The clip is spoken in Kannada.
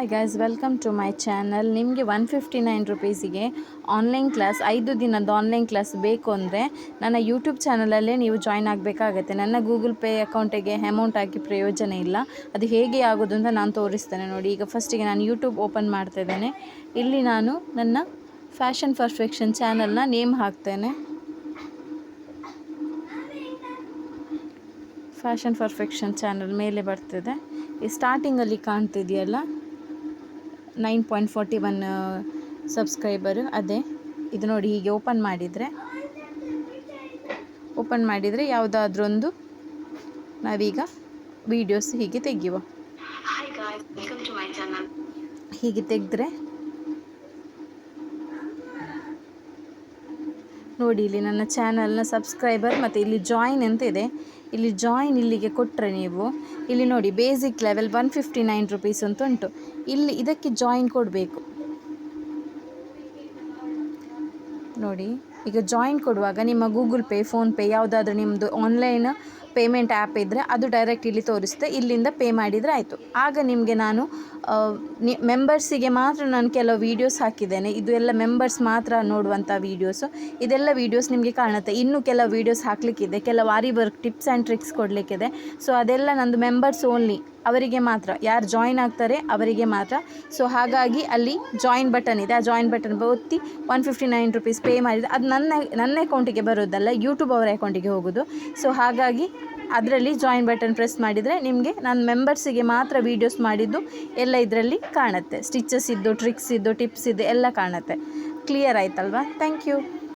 Hi guys welcome to my channel ನಿಮಗೆ ಒನ್ ಫಿಫ್ಟಿ ನೈನ್ ರುಪೀಸಿಗೆ ಆನ್ಲೈನ್ ಕ್ಲಾಸ್ ಐದು ದಿನದ ಆನ್ಲೈನ್ ಕ್ಲಾಸ್ ಬೇಕು ಅಂದರೆ ನನ್ನ ಯೂಟ್ಯೂಬ್ ಚಾನಲಲ್ಲೇ ನೀವು ಜಾಯ್ನ್ ಆಗಬೇಕಾಗತ್ತೆ. ನನ್ನ ಗೂಗಲ್ ಪೇ ಅಕೌಂಟಿಗೆ ಅಮೌಂಟ್ ಹಾಕಿ ಪ್ರಯೋಜನ ಇಲ್ಲ. ಅದು ಹೇಗೆ ಆಗೋದು ಅಂತ ನಾನು ತೋರಿಸ್ತೇನೆ ನೋಡಿ. ಈಗ ಫಸ್ಟಿಗೆ ನಾನು ಯೂಟ್ಯೂಬ್ ಓಪನ್ ಮಾಡ್ತಾ ಇದ್ದೇನೆ. ಇಲ್ಲಿ ನಾನು ನನ್ನ ಫ್ಯಾಷನ್ ಪರ್ಫೆಕ್ಷನ್ ಚಾನಲ್ನ ನೇಮ್ ಹಾಕ್ತೇನೆ. ಫ್ಯಾಷನ್ ಪರ್ಫೆಕ್ಷನ್ ಚಾನಲ್ ಮೇಲೆ ಬರ್ತಿದೆ. ಈ ಸ್ಟಾರ್ಟಿಂಗಲ್ಲಿ ಕಾಣ್ತಿದೆಯಲ್ಲ? Nine point forty one subscriber ಅದೇ. ಇದು ನೋಡಿ ಹೀಗೆ ಓಪನ್ ಮಾಡಿದರೆ. ಓಪನ್ ಮಾಡಿದರೆ ಯಾವುದಾದ್ರೊಂದು ನಾವೀಗ ವೀಡಿಯೋಸ್ ಹೀಗೆ ತೆಗೆಯುವ. ಹೀಗೆ ತೆಗೆದ್ರೆ ನೋಡಿ, ಇಲ್ಲಿ ನನ್ನ ಚಾನಲ್ನ ಸಬ್ಸ್ಕ್ರೈಬರ್ ಮತ್ತು ಇಲ್ಲಿ ಜಾಯಿನ್ ಅಂತ ಇದೆ. ಇಲ್ಲಿ ಜಾಯಿನ್ ಇಲ್ಲಿಗೆ ಕೊಟ್ಟರೆ ನೀವು, ಇಲ್ಲಿ ನೋಡಿ basic level one fifty nine rupees ಅಂತ ಉಂಟು. ಇಲ್ಲಿ ಇದಕ್ಕೆ ಜಾಯಿನ್ ಕೊಡಬೇಕು. ನೋಡಿ, ಈಗ ಜಾಯಿನ್ ಕೊಡುವಾಗ ನಿಮ್ಮ ಗೂಗಲ್ ಪೇ ಫೋನ್ಪೇ ಯಾವುದಾದ್ರೂ ನಿಮ್ಮದು ಆನ್ಲೈನ್ ಪೇಮೆಂಟ್ ಆ್ಯಪ್ ಇದ್ದರೆ ಅದು ಡೈರೆಕ್ಟ್ ಇಲ್ಲಿ ತೋರಿಸುತ್ತೆ, ಇಲ್ಲಿಂದ ಪೇ ಮಾಡಿದರೆ ಆಯಿತು. ಆಗ ನಿಮಗೆ ನಾನು ನಿ ಮೆಂಬರ್ಸಿಗೆ ಮಾತ್ರ ನಾನು ಕೆಲವು ವೀಡಿಯೋಸ್ ಹಾಕಿದ್ದೇನೆ. ಇದು ಎಲ್ಲ ಮೆಂಬರ್ಸ್ ಮಾತ್ರ ನೋಡುವಂಥ ವೀಡಿಯೋಸು ಇದೆಲ್ಲ ವೀಡಿಯೋಸ್ ನಿಮಗೆ ಕಾಣುತ್ತೆ. ಇನ್ನೂ ಕೆಲವು ವೀಡಿಯೋಸ್ ಹಾಕಲಿಕ್ಕಿದೆ. ಕೆಲವು aari work tips and tricks ಕೊಡಲಿಕ್ಕಿದೆ. So ಅದೆಲ್ಲ ನಂದು ಮೆಂಬರ್ಸ್ ಓನ್ಲಿ ಅವರಿಗೆ ಮಾತ್ರ. ಯಾರು ಜಾಯಿನ್ ಆಗ್ತಾರೆ, ಅವರಿಗೆ ಮಾತ್ರ. ಸೊ ಹಾಗಾಗಿ ಅಲ್ಲಿ ಜಾಯಿನ್ ಬಟನ್ ಇದೆ. ಆ ಜಾಯಿನ್ ಬಟನ್ ಒತ್ತಿ one fifty nine rupees pay ಮಾಡಿದರೆ ಅದು ನನ್ನ ನನ್ನ ಅಕೌಂಟಿಗೆ ಬರೋದಲ್ಲ ಯೂಟ್ಯೂಬ್ ಅವರ ಅಕೌಂಟಿಗೆ ಹೋಗೋದು. ಸೊ ಹಾಗಾಗಿ ಅದರಲ್ಲಿ ಜಾಯಿನ್ ಬಟನ್ ಪ್ರೆಸ್ ಮಾಡಿದರೆ ನಿಮಗೆ ನಾನು ಮೆಂಬರ್ಸಿಗೆ ಮಾತ್ರ ವೀಡಿಯೋಸ್ ಮಾಡಿದ್ದು ಎಲ್ಲ ಇದರಲ್ಲಿ ಕಾಣುತ್ತೆ. ಸ್ಟಿಚಸ್ ಇದ್ದು ಟ್ರಿಕ್ಸ್ ಇದ್ದು ಟಿಪ್ಸ್ ಇದ್ದು, ಎಲ್ಲ ಕಾಣುತ್ತೆ. ಕ್ಲಿಯರ್ ಆಯ್ತಲ್ವಾ? Thank you